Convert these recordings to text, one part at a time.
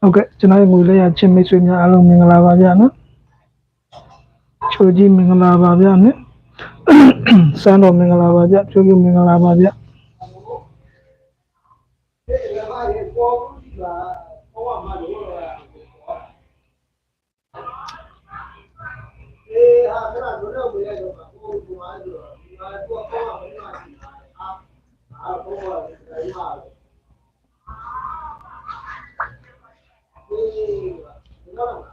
ဟုတ်ကဲ့ကျွန်တော်ရဲ့ငွေလေးရချင်းမိတ်ဆွေများအားလုံးမင်္ဂလာပါဗျာနော်ချိုကြီးမင်္ဂလာပါဗျာနော်စမ်းတော်မင်္ဂလာပါဗျာချိုကြီးမင်္ဂလာပါဗျာဟုတ်ကဲ့ になら。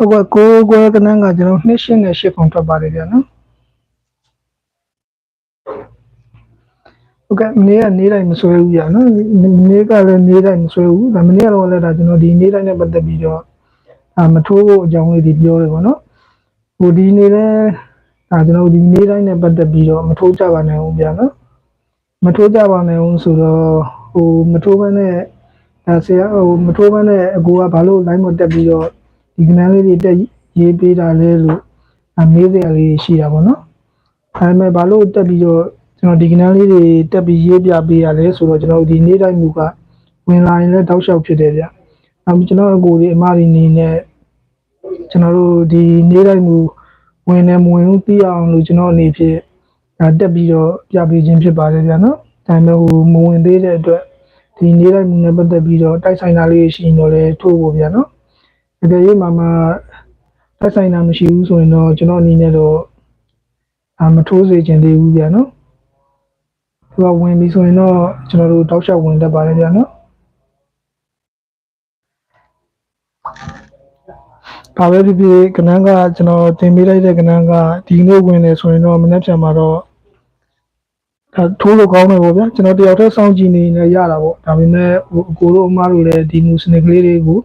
ကိုယ်ကွယ်ကနန်းကကျွန်တော်နှစ်ရှင်းနဲ့ရှစ်ခုံထွက်ပါတယ်ဗျာနော်ဟုတ်ကဲ့မနေ့ကနေတိုင်းမဆွဲဘူးဗျာနော်မနေ့ကလည်းနေတိုင်းမဆွဲဘူးဒါမနေ့ကတော့လည်းဒါကျွန်တော်ဒီနေတိုင်းနဲ့ပတ်သက်ပြီးတော့အာမထိုးဖို့အကြောင်းလေးဒီပြောတယ်ပေါ့နော်ဟိုဒီနေလဲဒါကျွန်တော်ဒီနေတိုင်းနဲ့ပတ်သက်ပြီးတော့မထိုးကြပါနဲ့ဦးဗျာနော်မထိုးကြပါနဲ့ဦးဆိုတော့ဟိုမထိုးဘဲနဲ့ဒါဆရာဟိုမထိုးဘဲနဲ့အကူကဘာလို့ line မတက်ပြီးတော့ ဒီကနန်းလေးတွေတက်ရေးပေးတာလဲလို့အမေးစရာလေးရှိတာပေါ့နော်။ဒါပေမဲ့ဘာလို့တက်ပြီးတော့ကျွန်တော်ဒီကနန်းလေးတွေတက်ပြီးရေးပြပေးရလဲဆိုတော့ကျွန်တော်ဒီနေ့တိုင်းမူကဝင်လာရင်လည်းတောက်လျှောက်ဖြစ်တယ်ဗျ။အဲကျွန်တော်အကိုဒီအမဒီနေနဲ့ကျွန်တော်တို့ဒီနေ့တိုင်းမူဝင်နေမဝင်ဘူးသိအောင်လို့ကျွန်တော်အနေဖြင့်ဒါတက်ပြီးတော့ပြပေးခြင်းဖြစ်ပါတယ်ဗျာနော်။ဒါပေမဲ့ဟိုမဝင်သေးတဲ့အတွက်ဒီနေ့တိုင်းမူနဲ့ပတ်သက်ပြီးတော့တိုက်ဆိုင်တာလေးရှိရင်တော့လည်းထိုးဖို့ဗျာနော်။ တကယ်လို့မှမတက်ဆိုင်တာမရှိဘူးဆိုရင်တော့ကျွန်တော်အနေနဲ့တော့အာမထိုးစေချင်သေးဘူးဗျာနော်သူကဝင်ပြီဆိုရင်တော့ကျွန်တော်တို့တောက်လျှောက်ဝင်တတ်ပါတယ်ဗျာနော်ဘာပဲဖြစ်ဖြစ်ကနန်းကကျွန်တော်တင်ပေးလိုက်တဲ့ကနန်းကဒီနေ့ဝင်နေဆိုရင်တော့မနေ့ပြန်မှာတော့ဒါထိုးလို့ကောင်းတယ်ပေါ့ဗျာကျွန်တော်တယောက်တည်းစောင့်ကြည့်နေနေရတာပေါ့ဒါပေမဲ့ဟိုအကိုတို့အမတို့လည်းဒီမူစနစ်ကလေးတွေကို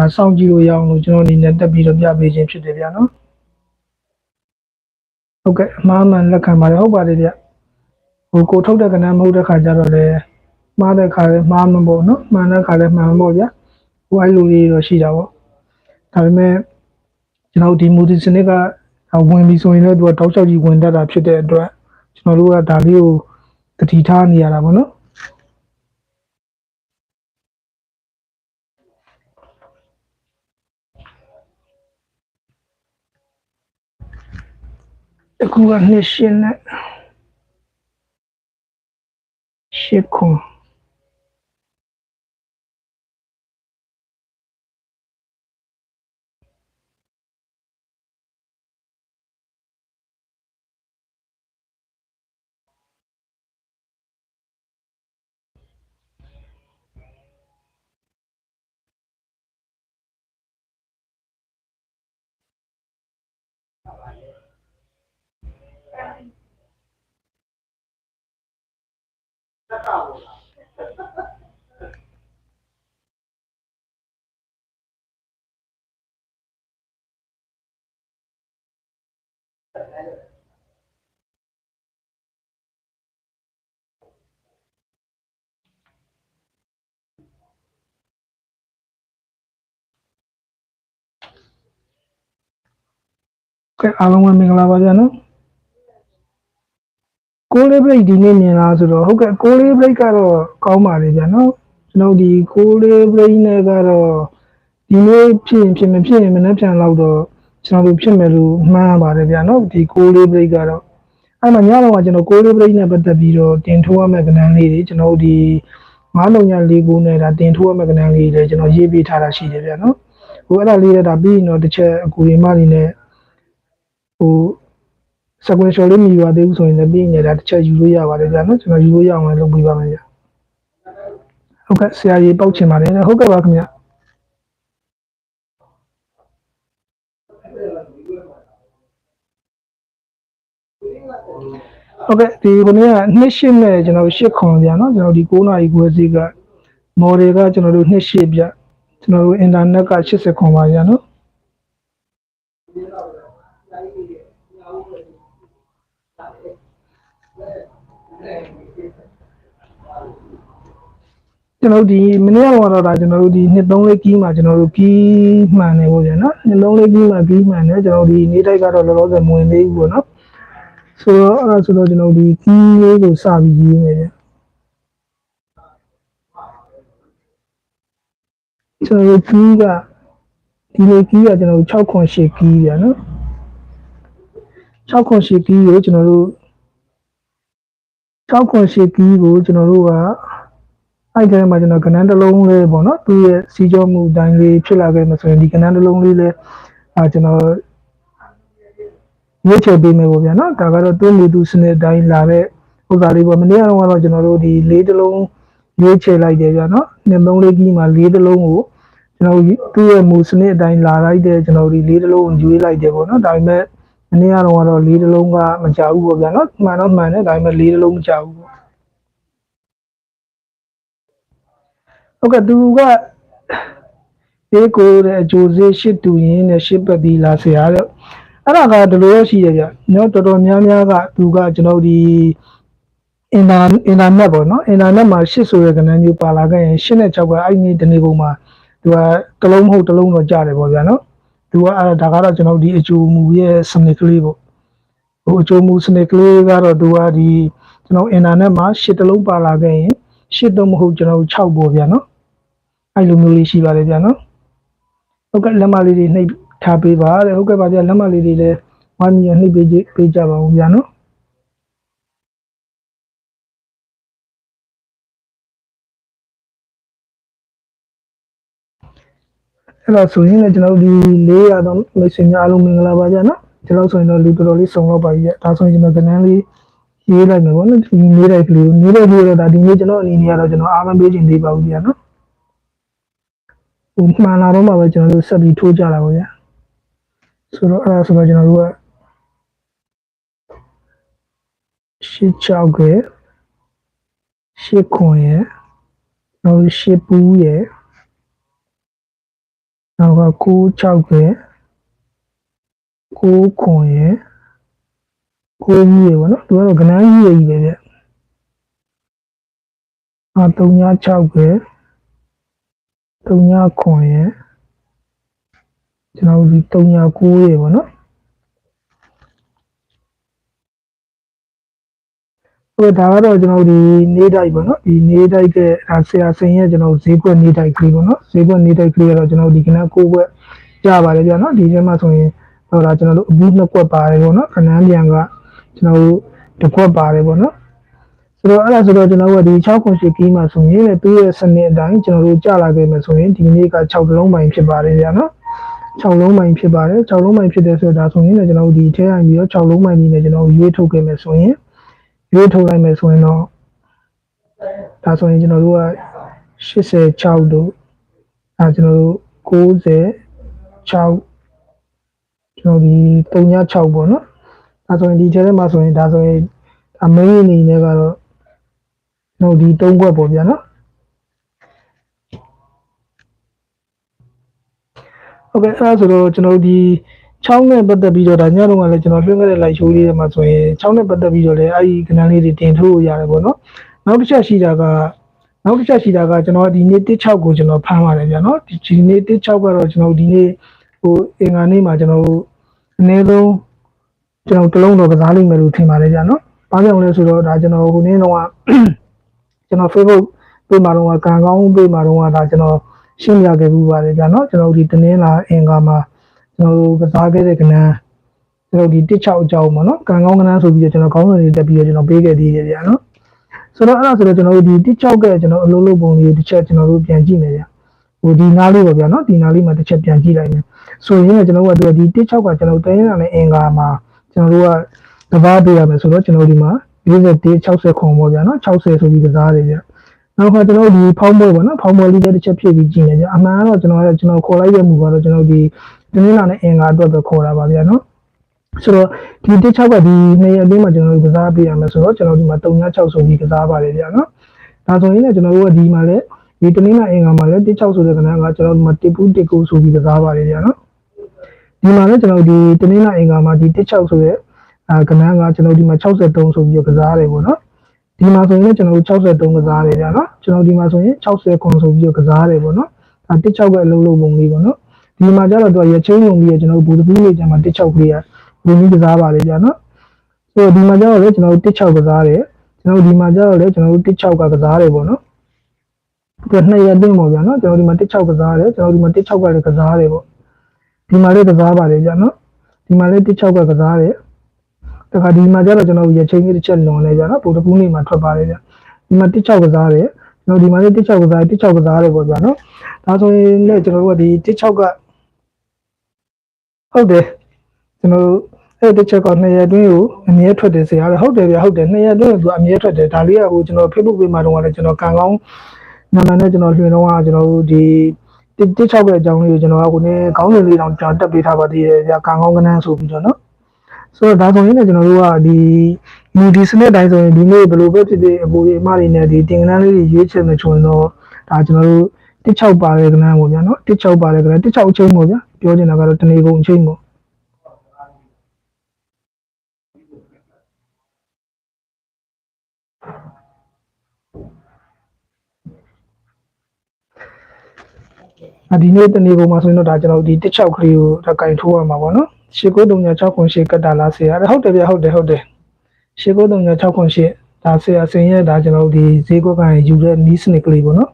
ဒါစောင့်ကြည့်လို့ရအောင်လို့ကျွန်တော်အနေနဲ့တက်ပြီးတော့ပြပေးခြင်းဖြစ်တယ်ဗျာနော်ဟုတ်ကဲ့အမှားမှန်လက်ခံပါတယ်ဟုတ်ပါတယ်ဗျဟိုကိုထုတ်တဲ့ကဏ္ဍမဟုတ်တဲ့ခါကျတော့လေမှားတဲ့ခါလည်းမှားမှာပေါ့နော်မှန်တဲ့ခါလည်းမှန်မှာပေါ့ဗျာဟိုအဲ့လိုလေးတော့ရှိတာပေါ့ဒါပေမဲ့ကျွန်တော်ဒီမူဒီစနစ်ကဝင်ပြီးဆိုရင်လည်းသူကတောက်လျှောက်ကြီးဝင်တတ်တာဖြစ်တဲ့အတွက်ကျွန်တော်တို့ကဒါလေးကိုတတိထားနေရတာပေါ့နော် အခုကနှစ်ရှင်းနဲ့ရှစ်ခု ကဲအားလုံးပဲမင်္ဂလာပါဗျာနော် ကိုလေးဘရိတ်ဒီနေ့မြင်လားဆိုတော့ဟုတ်ကဲ့ကိုလေးဘရိတ်ကတော့ကောင်းပါလေဗျာနော်ကျွန်တော်ဒီကိုလေးဘရိတ်နဲ့ကတော့ဒီနေ့ဖြစ်ရင်ဖြစ်မဖြစ်ရင်မနေ့ပြန်လောက်တော့ကျွန်တော်တို့ဖြစ်မယ်လို့မှန်းပါတယ်ဗျာနော်ဒီကိုလေးဘရိတ်ကတော့အဲ့မှာညတော့ကကျွန်တော်ကိုလေးဘရိတ်နဲ့ပတ်သက်ပြီးတော့တင်ထိုးရမယ့်ကဏ္ဍလေးတွေကျွန်တော်တို့ဒီငါးလုံးညာလေးကိုနဲ့ဒါတင်ထိုးရမယ့်ကဏ္ဍလေးတွေကျွန်တော်ရေးပေးထားတာရှိတယ်ဗျာနော်ဟိုအဲ့ဒါလေးလည်းဒါပြီးရင်တော့တစ်ချက်အကူရီမနေနဲ့ဟို sequential လေးမြည်ပါသေးဘူးဆိုရင်လည်းပြီးရင်လည်းဒါတစ်ချက်ယူလို့ရပါတယ်ဗျာနော်ကျွန်တော်ယူလို့ရအောင်လည်းလုပ်ပေးပါမယ်ဗျာဟုတ်ကဲ့ဆရာကြီးပောက်ချင်ပါတယ်ဟုတ်ကဲ့ပါခင်ဗျာဟုတ်ကဲ့ဒီခုနေ့ကနှစ်ရှစ်နဲ့ကျွန်တော်ရှစ်ခွန်ဗျာနော်ကျွန်တော်ဒီ9နာရီခွဲစီကမော်ဒယ်ကကျွန်တော်တို့နှစ်ရှစ်ဗျကျွန်တော်တို့အင်တာနက်က80ခွန်ပါဗျာနော် ကျွန်တော်ဒီမနေ့ကတော့ဒါကျွန်တော်တို့ဒီနှစ်သုံးလေးကီးမှာကျွန်တော်တို့ကီးမှန်နေပေါ့ဗျာနော်နှစ်လုံးလေးကီးမှာကီးမှန်နေကျွန်တော်ဒီနေ့တိုက်ကတော့လောလောဆယ်မဝင်သေးဘူးပေါ့နော်ဆိုတော့အဲ့ဒါဆိုတော့ကျွန်တော်ဒီကီးလေးကိုစပြီးရေးနေတယ်ကျွန်တော်ကီးကဒီလေကီးကကျွန်တော်6ခွန်8ကီးပြနော်6ခွန်8ကီးကိုကျွန်တော်တို့ 6ခွန်8ကီးကိုကျွန်တော်တို့ကအဲ့ဒီမှာကျွန်တော်ကဏ္ဍတစ်လုံးလေးပေါ့နော်သူ့ရဲ့စီကြောမှုအတိုင်းလေးဖြစ်လာခဲ့မှဆိုရင်ဒီကဏ္ဍတစ်လုံးလေးလည်းအာကျွန်တော်ရွေးချယ်ပေးမယ်ပေါ့ဗျာနော်ဒါကတော့တွင်းမူသူစနစ်အတိုင်းလာတဲ့ဥစ္စာလေးပေါ့မနေ့ကတော့ကျွန်တော်တို့ဒီလေးတလုံးရွေးချယ်လိုက်တယ်ဗျာနော်နှစ်သုံးလေးကြီးမှာလေးတလုံးကိုကျွန်တော်သူ့ရဲ့မူစနစ်အတိုင်းလာလိုက်တဲ့ကျွန်တော်ဒီလေးတလုံးကိုရွေးလိုက်တယ်ပေါ့နော်ဒါပေမဲ့ မနေ့ကတော့လေးတလုံးကမကြဘူးပေါ့ဗျာနော်မှန်တော့မှန်တယ်ဒါပေမဲ့လေးတလုံးမကြဘူးပေါ့ဟုတ်ကဲ့သူကအေးကိုတဲ့အကျိုးစေးရှစ်တူရင်းနဲ့ရှစ်ပတ်ပြီးလာဆရာတဲ့အဲ့ဒါကဒီလိုရရှိရကြ။ကျွန်တော်တော်တော်များများကသူကကျွန်တော်ဒီအင်တာအင်တာနက်ပေါ့နော်။အင်တာနက်မှာ8ဆိုတဲ့ကဏ္ဍမျိုးပါလာခဲ့ရင်8နဲ့6ကအဲ့ဒီတနေ့ပုံမှာသူကတစ်လုံးမဟုတ်တစ်လုံးတော့ကြားတယ်ပေါ့ဗျာနော်။ သူကအဲ့ဒါကတော့ကျွန်တော်ဒီအကျိုးမူရဲ့စနစ်ကလေးပေါ့။ဟိုအကျိုးမူစနစ်ကလေးကတော့သူကဒီကျွန်တော်အင်တာနက်မှာ8တစ်လုံးပါလာခဲ့ရင်8တော့မဟုတ်ကျွန်တော်6ပေါ့ဗျာနော်။အဲ့လိုမျိုးလေးရှိပါတယ်ဗျာနော်။ဟုတ်ကဲ့လက်မလေးတွေနှိပ်ထားပေးပါတဲ့ဟုတ်ကဲ့ပါဗျာလက်မလေးတွေလည်းဝိုင်းပြီးနှိပ်ပေးကြပေးကြပါဦးဗျာနော် အဲ့တော့ဆိုရင်လည်းကျွန်တော်တို့ဒီ400တော့မိတ်ဆွေများအားလုံးမင်္ဂလာပါဗျာနော်ကျွန်တော်ဆိုရင်တော့လူတော်တော်လေးစုံတော့ပါပြီဒါဆိုရင်ကျွန်တော်ကဏ္ဍလေးရေးလိုက်မယ်ပေါ့နော်ဒီနေ့တိုက်ကလေးနေ့တိုက်ကလေးတော့ဒါဒီနေ့ကျွန်တော်အနေနဲ့ကတော့ကျွန်တော်အားမပေးခြင်းသေးပါဘူးဗျာနော်ဟိုမှန်လာတော့မှပဲကျွန်တော်တို့ဆက်ပြီးထိုးကြတာပါဗျာဆိုတော့အဲ့ဒါဆိုတော့ကျွန်တော်တို့ကရှစ်ချောက်ကရှစ်ခွန်ရဲ့နောက်ရှစ်ပူးရဲ့ နောက်ကကိုးချောက်ကကိုးခွန်ရဲ့ကိုးကြီးရဲ့ဗောနော်သူကတော့ကနန်းကြီးရဲ့ကြီးပဲဗျအာ3ည6ပဲ3ညခွန်ရဲ့ကျွန်တော်ဒီ309ရေပေါ့နော် ဟိုဒါကတော့ကျွန်တော်ဒီနေတိုက်ပေါ့နော်ဒီနေတိုက်ကဒါဆရာစင်ရဲ့ကျွန်တော်ဈေးကွက်နေတိုက်ကလေးပေါ့နော်ဈေးကွက်နေတိုက်ကလေးကတော့ကျွန်တော်ဒီကန9ကွက်ကြပါတယ်ဗျာနော်ဒီထဲမှာဆိုရင်ဟိုဒါကျွန်တော်တို့အဘူးနှစ်ကွက်ပါတယ်ပေါ့နော်ခဏန်းပြန်ကကျွန်တော်တို့တစ်ကွက်ပါတယ်ပေါ့နော်ဆိုတော့အဲ့ဒါဆိုတော့ကျွန်တော်တို့ကဒီ6ခွန်ရှိကီးမှာဆိုရင်လည်းသူ့ရဲ့စနစ်အတိုင်းကျွန်တော်တို့ကြာလာခဲ့မယ်ဆိုရင်ဒီနေ့က6လုံးပိုင်းဖြစ်ပါတယ်ဗျာနော်6လုံးမိုင်ဖြစ်ပါတယ်6လုံးမိုင်ဖြစ်တဲ့ဆိုတော့ဒါဆိုရင်လည်းကျွန်တော်တို့ဒီထဲတိုင်းပြီးတော့6လုံးမိုင်ကြီးနဲ့ကျွန်တော်ရွေးထုတ်ခဲ့မယ်ဆိုရင် ရွေးထုတ်လိုက်မယ်ဆိုရင်တော့ဒါဆိုရင်ကျွန်တော်တို့က86တို့အဲကျွန်တော်တို့96ကျွန်တော်ဒီ36ပေါ့နော်ဒါဆိုရင်ဒီထဲထဲမှာဆိုရင်ဒါဆိုရင်အမင်းအနေနဲ့ကတော့ကျွန်တော်ဒီ3ခွက်ပေါ့ဗျာနော်ဟုတ်ကဲ့အဲ့ဒါဆိုတော့ကျွန်တော်တို့ ဒီ6နဲ့ပတ်သက်ပြီးတော့ဒါညတော့ကလည်းကျွန်တော်လွှင့်ခဲ့တဲ့ live show လေးတွေမှာဆိုရင်6နဲ့ပတ်သက်ပြီးတော့လည်းအဲ့ဒီကဏ္ဍလေးတွေတင်ထိုးလို့ရတယ်ပေါ့နော်နောက်တစ်ချက်ရှိတာကနောက်တစ်ချက်ရှိတာကကျွန်တော်ဒီနေ့16ကိုကျွန်တော်ဖမ်းပါတယ်ဗျာနော်ဒီဒီနေ့16ကတော့ကျွန်တော်ဒီနေ့ဟိုအင်္ဂါနေ့မှာကျွန်တော်အနည်းဆုံးကျွန်တော်တလုံးတော့ကစားလိမ့်မယ်လို့ထင်ပါတယ်ဗျာနော်ဘာကြောင့်လဲဆိုတော့ဒါကျွန်တော်ဟိုနေ့တော့ကျွန်တော် Facebook ပေးမှာတော့ကံကောင်းပေးမှာတော့ဒါကျွန်တော်ရှင်းပြခဲ့မှုပါတယ်ဗျာနော်ကျွန်တော်ဒီတင်းင်းလာအင်္ဂါမှာ ကျွန်တော်တို့ကစားခဲ့တဲ့ကဏ္ဍကျွန်တော်ဒီတစ်ချောက်အကြောင်းပေါ့နော်ကံကောင်းကဏ္ဍဆိုပြီးတော့ကျွန်တော်ကောင်းတယ်တက်ပြီးတော့ကျွန်တော်ပေးခဲ့သေးတယ်ဗျာနော်ဆိုတော့အဲ့ဒါဆိုတော့ကျွန်တော်တို့ဒီတစ်ချောက်ကကျွန်တော်အလုံးလုံးပုံလေးတစ်ချက်ကျွန်တော်တို့ပြန်ကြည့်မယ်ဗျာဟိုဒီနားလေးပေါ့ဗျာနော်ဒီနားလေးမှာတစ်ချက်ပြန်ကြည့်လိုက်မယ်ဆိုရင်ကျွန်တော်တို့ကဒီတစ်ချောက်ကကျွန်တော်တင်းလာတဲ့အင်္ဂါမှာကျွန်တော်တို့ကတဘာပေးရမယ်ဆိုတော့ကျွန်တော်ဒီမှာ41 60ခွန်ပေါ့ဗျာနော်60ဆိုပြီးကစားတယ်ဗျာနောက်ကကျွန်တော်ဒီဖောင်းပွဲပေါ့နော်ဖောင်းပွဲလေးတစ်ချက်ဖြည့်ပြီးကြည့်နေကြအမှန်ကတော့ကျွန်တော်ကျွန်တော်ခေါ်လိုက်ရမှုကတော့ကျွန်တော်ဒီ တင်းလာတဲ့အင်္ဂါအတွက်ပဲခေါ်တာပါဗျာနော်ဆိုတော့ဒီတစ်6ကဒီနေ့အတွင်းမှာကျွန်တော်တို့ကစားပေးရမယ်ဆိုတော့ကျွန်တော်ဒီမှာ396ဆိုပြီးကစားပါတယ်ဗျာနော်ဒါဆိုရင်လည်းကျွန်တော်တို့ကဒီမှာလည်းဒီတနင်္လာအင်္ဂါမှာလည်းတစ်6ဆိုတဲ့ကဏ္ဍကကျွန်တော်တို့မှာတစ်ပူးတစ်ကိုဆိုပြီးကစားပါတယ်ဗျာနော်ဒီမှာလည်းကျွန်တော်ဒီတနင်္လာအင်္ဂါမှာဒီတစ်6ဆိုတဲ့အာကဏ္ဍကကျွန်တော်ဒီမှာ63ဆိုပြီးကစားရတယ်ပေါ့နော်ဒီမှာဆိုရင်လည်းကျွန်တော်တို့63ကစားရတယ်ဗျာနော်ကျွန်တော်ဒီမှာဆိုရင်60ခွန်ဆိုပြီးကစားရတယ်ပေါ့နော်ဒါတစ်6ပဲအလုံးလုံးပုံလေးပေါ့နော် ဒီမှာကျတော့သူကရချင်းုံပြီးကျွန်တော်တို့ဘူတပူးလေးကျမှတစ်6ကလေးကဝင်ပြီးကစားပါလေဗျာနော်ဆိုတော့ဒီမှာကျတော့လေကျွန်တော်တို့တစ်6ကစားတယ်ကျွန်တော်ဒီမှာကျတော့လေကျွန်တော်တို့တစ်6ကကစားတယ်ပေါ့နော်ဒီနှစ်ရက်တင်းပေါ့ဗျာနော်ကျွန်တော်ဒီမှာတစ်6ကစားတယ်ကျွန်တော်ဒီမှာတစ်6ကလည်းကစားတယ်ပေါ့ဒီမှာလည်းကစားပါလေဗျာနော်ဒီမှာလည်းတစ်6ကကစားတယ်တခါဒီမှာကျတော့ကျွန်တော်ရချင်းကြီးတစ်ချက်လွန်နေကြနော်ပုံတစ်ခုနေမှာထွက်ပါတယ်ဗျဒီမှာတစ်6ကစားတယ်ကျွန်တော်ဒီမှာလည်းတစ်6ကစားတစ်6ကစားတယ်ပေါ့ဗျာနော်ဒါဆိုရင်လည်းကျွန်တော်တို့ကဒီတစ်6က ဟုတ်တယ်ကျွန်တော်တို့အဲ့တစ်ချက်က2ရက်အတွင်းကိုအမြဲထွက်တယ်ဆရာဟုတ်တယ်ဗျဟုတ်တယ်2ရက်အတွင်းကိုသူအမြဲထွက်တယ်ဒါလေးကဟိုကျွန်တော် Facebook ပေးမှာတော့လည်းကျွန်တော်ကံကောင်းနာမည်နဲ့ကျွန်တော်လွှင့်တော့ကကျွန်တော်တို့ဒီတစ်ချောက်ရဲ့အကြောင်းလေးကိုကျွန်တော်ကကိုနေခေါင်းစဉ်လေးတောင်ကျွန်တော်တက်ပေးထားပါသေးတယ်ဗျကံကောင်းကနန်းဆိုပြီးတော့နော်ဆိုတော့ဒါဆိုရင်လည်းကျွန်တော်တို့ကဒီဒီဒီစနစ်တိုင်းဆိုရင်ဒီနေ့ဘယ်လိုပဲဖြစ်ဖြစ်အပူကြီးအမတွေနဲ့ဒီတင်ကနန်းလေးတွေရွေးချယ်မယ်ဆိုရင်တော့ဒါကျွန်တော်တို့ တစ်ချောက်ပါတဲ့ကနန်းပေါ့ဗျာနော်တစ်ချောက်ပါတဲ့ကနန်းတစ်ချောက်အချိန်ပေါ့ဗျာပြောချင်တာကတော့တနေကုန်အချိန်ပေါ့အဒီနေ့တနေ့ပုံမှာဆိုရင်တော့ဒါကျွန်တော်ဒီတစ်ချောက်ကလေးကိုဒါကင်ထိုးရမှာပေါ့နော်ရှစ်ကိုတုံညာ6ခွန်ရှစ်ကတ်တာလားဆရာဟုတ်တယ်ဗျဟုတ်တယ်ဟုတ်တယ်ရှစ်ကိုတုံညာ6ခွန်ရှစ်ဒါဆရာစင်ရဲ့ဒါကျွန်တော်ဒီဈေးကွက်ကယူတဲ့နီးစနစ်ကလေးပေါ့နော်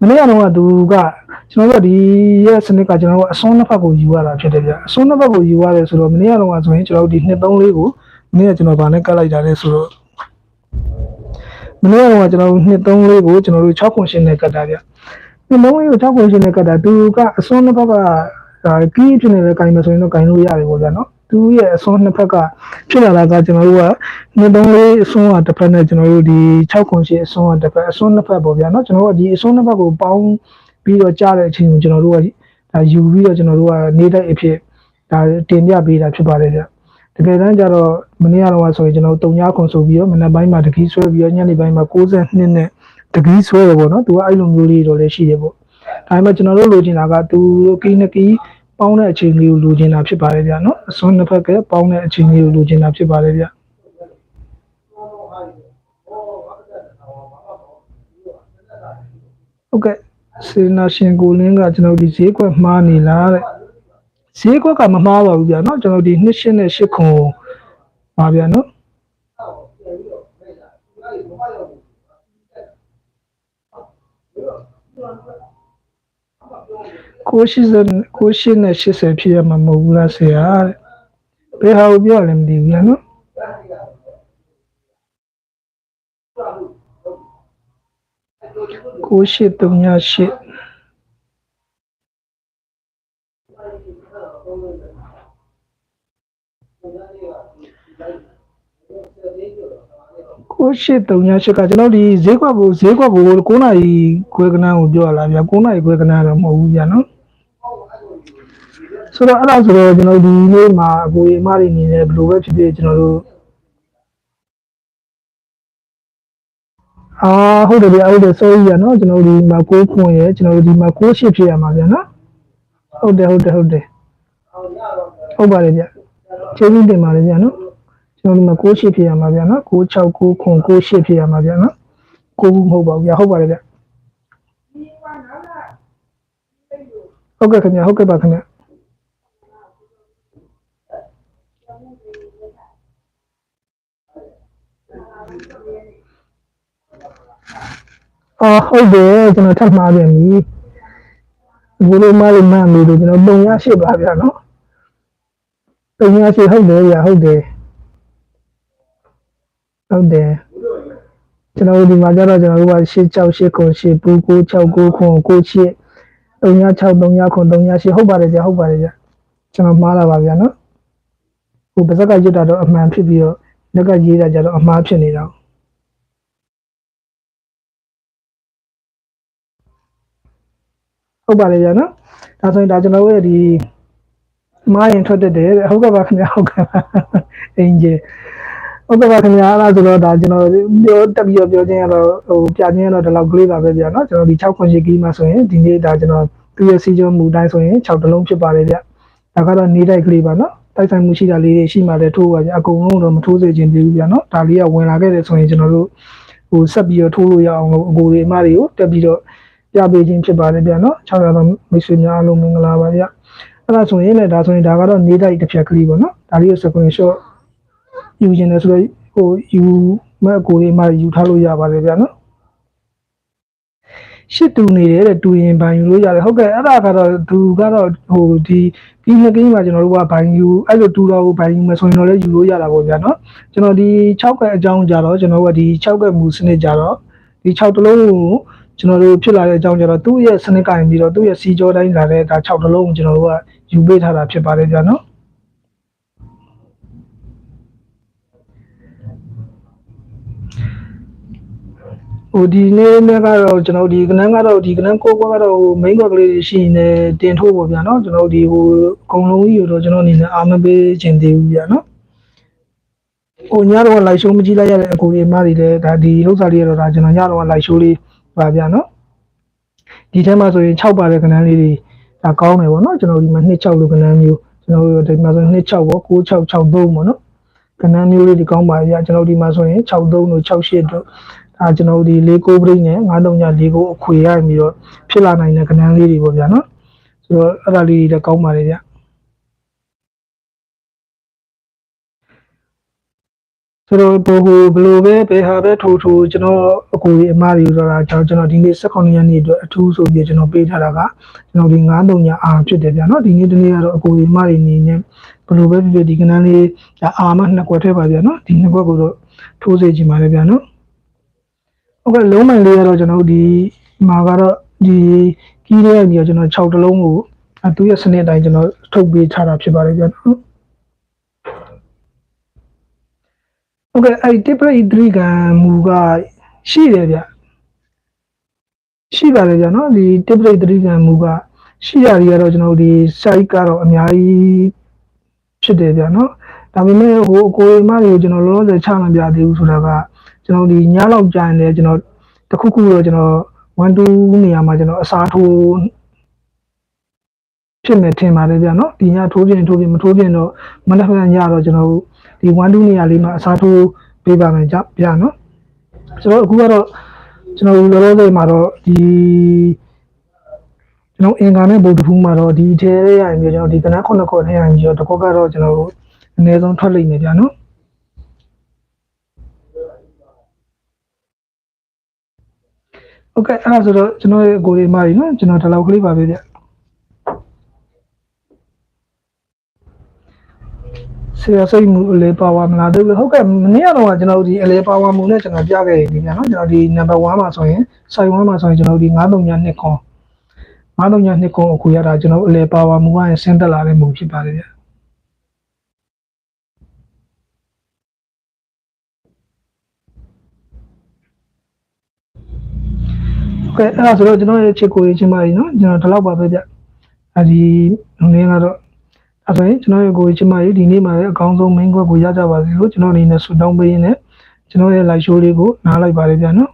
မနေ့ကတော့သူကကျွန်တော်တို့ဒီရဲ့စနစ်ကကျွန်တော်တို့အစွန်းနှစ်ဖက်ကိုယူရတာဖြစ်တယ်ဗျအစွန်းနှစ်ဖက်ကိုယူရတယ်ဆိုတော့မနေ့ကတော့ဆိုရင်ကျွန်တော်တို့ဒီနှစ်သုံးလေးကိုမနေ့ကကျွန်တော်ဗာနဲ့ကတ်လိုက်တာလေဆိုတော့မနေ့ကတော့ကျွန်တော်တို့နှစ်သုံးလေးကိုကျွန်တော်တို့6ခွန်ရှင်းနဲ့ကတ်တာဗျနှစ်သုံးလေးကို6ခွန်ရှင်းနဲ့ကတ်တာသူကအစွန်းနှစ်ဖက်ကဒါကီးဖြစ်နေတဲ့ကင်မဆိုရင်တော့ကင်လို့ရတယ်ပေါ့ဗျာနော် သူရဲ့အစွန်းနှစ်ဖက်ကဖြစ်လာတာကကျွန်တော်တို့ကနှစ်သုံးလေးအစွန်းကတစ်ဖက်နဲ့ကျွန်တော်တို့ဒီ6ခွန်ရှင်းအစွန်းကတစ်ဖက်အစွန်းနှစ်ဖက်ပေါ့ဗျာနော်ကျွန်တော်တို့ကဒီအစွန်းနှစ်ဖက်ကိုပေါင်းပြီးတော့ကြားတဲ့အချိန်ကိုကျွန်တော်တို့ကဒါယူပြီးတော့ကျွန်တော်တို့ကနေတဲ့အဖြစ်ဒါတင်ပြပေးတာဖြစ်ပါတယ်ဗျတကယ်တမ်းကျတော့မနေ့ကတော့ဆိုရင်ကျွန်တော်တုံညာခွန်ဆိုပြီးတော့မနက်ပိုင်းမှာတကီးဆွဲပြီးတော့ညနေပိုင်းမှာ62နဲ့တကီးဆွဲရပေါ့နော်သူကအဲ့လိုမျိုးလေးတော့လည်းရှိရပေါ့ဒါပေမဲ့ကျွန်တော်တို့လိုချင်တာကသူကီးနကီး ပေါင်းတဲ့အချိန်လေးကိုလိုချင်တာဖြစ်ပါတယ်ဗျာနော်အစွန်းတစ်ဖက်ကပေါင်းတဲ့အချိန်လေးကိုလိုချင်တာဖြစ်ပါတယ်ဗျာဟုတ်ကဲ့စေနာရှင်ကိုလင်းကကျွန်တော်ဒီဈေးကွက်မှားနေလားတဲ့ဈေးကွက်ကမမှားပါဘူးဗျာနော်ကျွန်တော်ဒီနှစ်ရှင်းနဲ့ရှစ်ခွန်ပါဗျာနော် ကိုရှိစကိုရှိနဲ့80ဖြစ်ရမှာမဟုတ်ဘူးလားဆရာတဲ့ဘယ်ဟာကိုပြောလဲမသိဘူးလားနော်ကိုရှိ3ည8ကိုရှိ3ည8ကကျွန်တော်ဒီဈေးကွက်ကိုဈေးကွက်ကို9နာရီခွဲကနန်းကိုပြောရလားဗျာ9နာရီခွဲကနန်းတော့မဟုတ်ဘူးဗျာနော် ဆိုတော့အဲ့ဒါဆိုတော့ကျွန်တော်ဒီနေ့မှာအကိုရီအမတွေနေနေဘယ်လိုပဲဖြစ်ဖြစ်ကျွန်တော်တို့အာဟုတ်တယ်ဗျာဟုတ်တယ် sorry ဗျာနော်ကျွန်တော်တို့ဒီမှာ6ခွန်ရယ်ကျွန်တော်တို့ဒီမှာ6ရှစ်ဖြစ်ရမှာဗျာနော်ဟုတ်တယ်ဟုတ်တယ်ဟုတ်တယ်ဟုတ်ပါတယ်ဗျာကျေးဇူးတင်ပါတယ်ဗျာနော်ကျွန်တော်ဒီမှာ6ရှစ်ဖြစ်ရမှာဗျာနော်6 6 9ခွန်6ရှစ်ဖြစ်ရမှာဗျာနော်6ခုမဟုတ်ပါဘူးဗျာဟုတ်ပါတယ်ဗျာဟုတ်ကဲ့ခင်ဗျာဟုတ်ကဲ့ပါခင်ဗျာ အော်ဟုတ်တယ်ကျွန်တော်ထပ်မှားပြန်ပြီဘယ်လိုမှလည်းမှန်ပြီလို့ကျွန်တော်ပုံရရှိပါဗျာနော်ပုံရရှိဟုတ်တယ်ဗျာဟုတ်တယ်ဟုတ်တယ်ကျွန်တော်တို့ဒီမှာကျတော့ကျွန်တော်တို့ကရှစ်6 8ခွန်8ပူ9 6 9ခွန်9 8 3 6 3ခွန်3 8ဟုတ်ပါတယ်ဗျာဟုတ်ပါတယ်ဗျာကျွန်တော်မှားလာပါဗျာနော်ဟိုပါဇက်ကရွတ်တာတော့အမှန်ဖြစ်ပြီးတော့လက်ကရေးတာကြတော့အမှားဖြစ်နေတာ ဟုတ်ပါတယ်ဗျာနော်ဒါဆိုရင်ဒါကျွန်တော်တို့ရဲ့ဒီမားရင်ထွက်တတ်တယ်တဲ့ဟုတ်ကဲ့ပါခင်ဗျာဟုတ်ကဲ့ပါအင်ဂျီဟုတ်ကဲ့ပါခင်ဗျာအဲ့ဒါဆိုတော့ဒါကျွန်တော်ပြောတက်ပြီးတော့ပြောချင်းရတော့ဟိုပြချင်းရတော့ဒီလောက်ကလေးပါပဲဗျာနော်ကျွန်တော်ဒီ6ခွန်ရှိကီးမှာဆိုရင်ဒီနေ့ဒါကျွန်တော်သူ့ရဲ့စီကျော်မူတိုင်းဆိုရင်6တလုံးဖြစ်ပါတယ်ဗျဒါကတော့နေတိုက်ကလေးပါနော်တိုက်ဆိုင်မှုရှိတာလေးတွေရှိမှလည်းထိုးပါဗျအကုန်လုံးတော့မထိုးစေချင်သေးဘူးဗျာနော်ဒါလေးကဝင်လာခဲ့တယ်ဆိုရင်ကျွန်တော်တို့ဟိုဆက်ပြီးတော့ထိုးလို့ရအောင်လို့အကိုတွေအမတွေကိုတက်ပြီးတော့ ပြပေးခြင်းဖြစ်ပါတယ်ဗျာနော်6ရောက်တော့မိတ်ဆွေများအားလုံးမင်္ဂလာပါဗျအဲ့ဒါဆိုရင်လည်းဒါဆိုရင်ဒါကတော့နေတိုက်တစ်ဖြက်ကလေးပေါ့နော်ဒါလေးကို screenshot ယူခြင်းတယ်ဆိုတော့ဟိုယူမဲ့အကိုတွေအမတွေယူထားလို့ရပါတယ်ဗျာနော်ရှစ်တူနေတယ်တဲ့တူရင်ဘန်ယူလို့ရတယ်ဟုတ်ကဲ့အဲ့ဒါကတော့သူကတော့ဟိုဒီဒီနှစ်ကိန်းမှာကျွန်တော်တို့ကဘန်ယူအဲ့လိုတူတော့ဘန်ယူမယ်ဆိုရင်တော့လည်းယူလို့ရတာပေါ့ဗျာနော်ကျွန်တော်ဒီ6ကက်အကြောင်းကြတော့ကျွန်တော်ကဒီ6ကက်မူစနစ်ကြတော့ဒီ6တလုံးကို ကျွန်တော်တို့ဖြစ်လာတဲ့အကြောင်းကြတော့သူ့ရဲ့စနစ်ကင်ပြီးတော့သူ့ရဲ့စီကြောတိုင်းလာတဲ့ဒါ6တလုံးကိုကျွန်တော်တို့ကယူပေးထားတာဖြစ်ပါတယ်ဗျာနော်ဟိုဒီနေ့နဲ့ကတော့ကျွန်တော်ဒီကနန်းကတော့ဒီကနန်းကိုကွာကတော့ main ကွက်ကလေးရှိနေတင်ထိုးပေါ့ဗျာနော်ကျွန်တော်ဒီဟိုအကုန်လုံးကြီးတော့ကျွန်တော်အနေနဲ့အာမပေးခြင်းသေးဘူးဗျာနော်ဟိုညတော့လိုက်ရှိုးမကြည့်လိုက်ရတဲ့အကိုကြီးအမတွေလည်းဒါဒီဥစ္စာလေးကတော့ဒါကျွန်တော်ညတော့လိုက်ရှိုးလေး ပါဗျာနော်ဒီထဲမှာဆိုရင်6ပါတဲ့ကနန်းလေးတွေဒါကောင်းတယ်ပေါ့နော်ကျွန်တော်ဒီမှာ2 6လို့ကနန်းမျိုးကျွန်တော်ဒီမှာဆိုရင်2 6ပေါ့9 6 6 3ပေါ့နော်ကနန်းမျိုးလေးဒီကောင်းပါဗျာကျွန်တော်ဒီမှာဆိုရင်6 3တို့6 8တို့ဒါကျွန်တော်ဒီ၄ကိုပရိတ်နဲ့9 3ည၄ကိုအခွေရပြီးတော့ဖြစ်လာနိုင်တဲ့ကဏ္ဍလေးတွေပေါ့ဗျာနော်ဆိုတော့အဲ့ဒါလေးတွေလည်းကောင်းပါတယ်ဗျ ဆိုတော့ဘိုဟိုဘလိုပဲဘယ်ဟာပဲထိုးထိုးကျွန်တော်အကူကြီးအမတွေဆိုတာကျွန်တော်ကျွန်တော်ဒီနေ့16ရက်နေ့အတွက်အထူးဆိုပြီးကျွန်တော်ပေးထားတာကကျွန်တော်ဒီ9 3ညအာဖြစ်တယ်ဗျာနော်ဒီနေ့တနေ့ကတော့အကူကြီးအမတွေအနေနဲ့ဘလိုပဲဖြစ်ဖြစ်ဒီကဏ္ဍလေးဒါအာမနှစ်ကွက်ထဲပါဗျာနော်ဒီနှစ်ကွက်ကိုတော့ထိုးစေချင်ပါတယ်ဗျာနော်ဟုတ်ကဲ့လုံးမှန်လေးကတော့ကျွန်တော်တို့ဒီမှာကတော့ဒီကီးလေးပြီးတော့ကျွန်တော်6တလုံးကိုအသူရဲ့စနစ်အတိုင်းကျွန်တော်ထုတ်ပေးထားတာဖြစ်ပါတယ်ဗျာနော် ဟုတ်ကဲ့အဲ့ဒီ tip rate 3ကံမူကရှိတယ်ဗျရှိပါတယ်ဗျာနော်ဒီ tip rate 3ကံမူကရှိရတွေကတော့ကျွန်တော်တို့ဒီ site ကတော့အများကြီးဖြစ်တယ်ဗျာနော်ဒါပေမဲ့ဟိုအကိုရီမတွေကိုကျွန်တော်လောလောဆယ်ချမှပြသေးဘူးဆိုတာကကျွန်တော်ဒီညလောက်ကြာရင်လည်းကျွန်တော်တခုခုတော့ကျွန်တော်1 2နေရာမှာကျွန်တော်အစားထိုး ဖြစ်မယ်ထင်ပါတယ်ဗျာနော်ဒီညထိုးပြင်းထိုးပြင်းမထိုးပြင်းတော့မနက်ဖြန်ညတော့ကျွန်တော်ဒီ1 2နေရာလေးမှာအစားထိုးပေးပါမယ်ကြဗျာနော်ကျွန်တော်အခုကတော့ကျွန်တော်လောလောဆယ်မှာတော့ဒီကျွန်တော်အင်္ဂါနဲ့ဗုဒ္ဓဖူးမှာတော့ဒီထဲရရင်ပြီးကျွန်တော်ဒီကနန်းခုနှစ်ခုထဲရရင်ပြီးတော့တစ်ခုကတော့ကျွန်တော်အနည်းဆုံးထွက်လိမ့်မယ်ဗျာနော် โอเคအဲ့ဒါဆိုတော့ကျွန်တော်ရဲ့ကိုလေးမကြီးနော်ကျွန်တော်ဒီလောက်ကလေးပါပဲဗျ ဆရာစိတ်မှုအလဲပါဝါမလားတို့ဟုတ်ကဲ့မနေ့ကတော့ကျွန်တော်ဒီအလဲပါဝါမှုနဲ့ကျွန်တော်ပြခဲ့ပြီဗျာနော်ကျွန်တော်ဒီ number 1မှာဆိုရင် site 1မှာဆိုရင်ကျွန်တော်ဒီ93ည2ခွန်93ည2ခွန်အခုရတာကျွန်တော်အလဲပါဝါမှုကဆင်းသက်လာတဲ့မှုဖြစ်ပါတယ်ဗျာကဲအဲ့ဒါဆိုတော့ကျွန်တော်ရဲ့ချစ်ကိုရေးချင်းပါကြီးနော်ကျွန်တော်ဒီလောက်ပါပဲဗျအဲဒီနေကတော့ အဲ့ဆိုရင်ကျွန်တော်ရဲ့ကိုရေးချင်းပါကြီးဒီနေ့မှာလည်းအကောင်းဆုံး main ခွက်ကိုရကြပါစေလို့ကျွန်တော်အနေနဲ့ဆုတောင်းပေးရင်းနဲ့ကျွန်တော်ရဲ့ live show လေးကိုနားလိုက်ပါရစေဗျာနော်